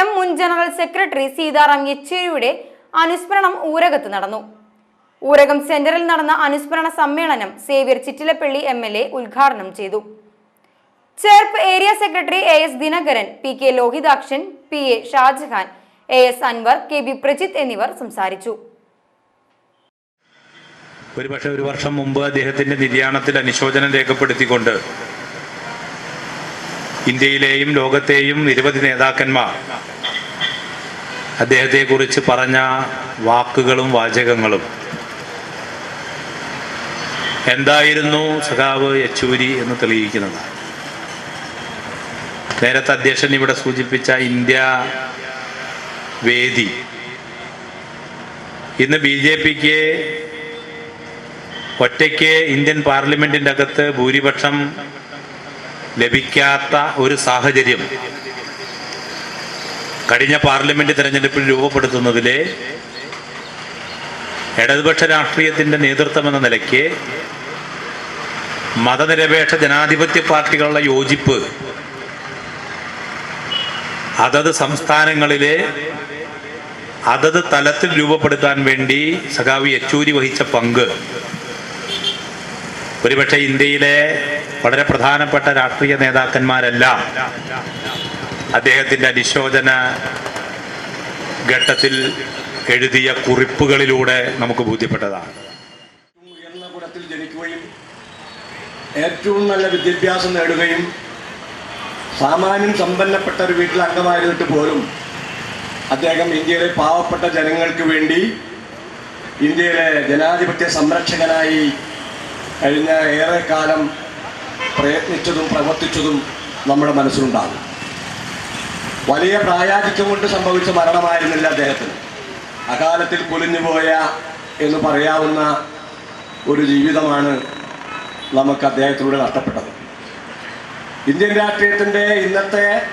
M മുൻ general secretary Sitaram യെച്ചൂരിയുടെ അനുസ്മരണം ഊരകത്ത് നടന്നു. ഊരകം സെന്ററിൽ നടന്ന അനുസ്മരണ സമ്മേളനം Xavier Chittilappally M L A ഉദ്ഘാടനം ചെയ്തു. Cherpu area secretary A S Dinakaran P K Lohithakshan P A Shajahan A S Anwar K B Prajith എന്നിവർ സംസാരിച്ചു. ഒരുപക്ഷെ ഒരു വർഷം മുമ്പ് അദ്ദേഹത്തിന്റെ നിര്യാണത്തിൽ അനുശോചനം രേഖപ്പെടുത്തിക്കൊണ്ട് ഇന്ത്യയിലെയും ലോകത്തെയും നിരവധി നേതാക്കന്മാർ. അദ്ദേഹത്തെക്കുറിച്ച് പറഞ്ഞ വാക്കുകളും വാചകങ്ങളും. എന്തായിരുന്നു സഖാവ് യെച്ചൂരി എന്ന് തെളിയിക്കുന്നത്? നേരത്തെ അധ്യക്ഷൻ ഇവിടെ സൂചിപ്പിച്ച ഇന്ത്യ വേദി. ഇന്ന് ബി ജെ പിക്ക് ഒറ്റയ്ക്ക് ഇന്ത്യൻ പാർലമെന്റിന്റെ അകത്ത് ഭൂരിപക്ഷം ലഭിക്കാത്ത ഒരു സാഹചര്യം. കഴിഞ്ഞ പാർലമെന്റ് തെരഞ്ഞെടുപ്പിൽ രൂപപ്പെടുത്തുന്നതിലെ ഇടതുപക്ഷ രാഷ്ട്രീയത്തിന്റെ നേതൃത്വം എന്ന നിലയ്ക്ക് മതനിരപേക്ഷ ജനാധിപത്യ പാർട്ടികളുടെ യോജിപ്പ് അതത് സംസ്ഥാനങ്ങളിലെ അതത് തലത്തിൽ രൂപപ്പെടുത്താൻ വേണ്ടി സഖാവ് യെച്ചൂരി വഹിച്ച പങ്ക്. ഒരുപക്ഷെ ഇന്ത്യയിലെ വളരെ പ്രധാനപ്പെട്ട രാഷ്ട്രീയ നേതാക്കന്മാരെല്ലാം. അദ്ദേഹത്തിന്റെ അനുശോചന ഘട്ടത്തിൽ എഴുതിയ കുറിപ്പുകളിലൂടെ നമുക്ക് ബോധ്യപ്പെട്ടതാണ്. ഉയർന്ന കുലത്തിൽ ജനിക്കുകയും ഏറ്റവും നല്ല വിദ്യാഭ്യാസം നേടുകയും സാമാന്യം സമ്പന്നപ്പെട്ട ഒരു വീട്ടിൽ അംഗമായിരുന്നിട്ട് പോലും അദ്ദേഹം ഇന്ത്യയിലെ പാവപ്പെട്ട ജനങ്ങൾക്ക് വേണ്ടി ഇന്ത്യയിലെ ജനാധിപത്യ സംരക്ഷകനായി കഴിഞ്ഞ ഏറെക്കാലം പ്രയത്നിച്ചതും പ്രവർത്തിച്ചതും നമ്മുടെ മനസ്സിലുണ്ടാകും. വലിയ പ്രായാധിക്യം കൊണ്ട് സംഭവിച്ച മരണമായിരുന്നില്ല അദ്ദേഹത്തിന്. അകാലത്തിൽ പൊലിഞ്ഞുപോയ എന്ന് പറയാവുന്ന ഒരു ജീവിതമാണ് നമുക്ക് അദ്ദേഹത്തിലൂടെ നഷ്ടപ്പെട്ടത്. ഇന്ത്യൻ രാഷ്ട്രീയത്തിന്റെ ഇന്നത്തെ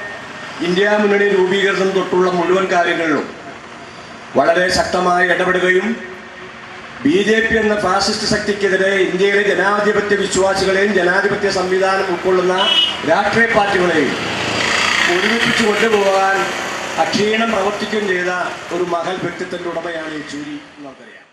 ഇന്ത്യ മുന്നണി രൂപീകരണം തൊട്ടുള്ള മുഴുവൻ കാര്യങ്ങളിലും വളരെ ശക്തമായി ഇടപെടുകയും ബി ജെ പി എന്ന ഫാസിസ്റ്റ് ശക്തിക്കെതിരെ ഇന്ത്യയിലെ ജനാധിപത്യ വിശ്വാസികളെയും ജനാധിപത്യ സംവിധാനം ഉൾക്കൊള്ളുന്ന രാഷ്ട്രീയ പാർട്ടികളെയും ഒരുമിപ്പിച്ച് കൊണ്ടുപോകാൻ അക്ഷീണം പ്രവർത്തിക്കുകയും ചെയ്ത ഒരു മഹൽ വ്യക്തിത്വത്തിന്റെ ഉടമയാണ് യെച്ചൂരി നമുക്കറിയാം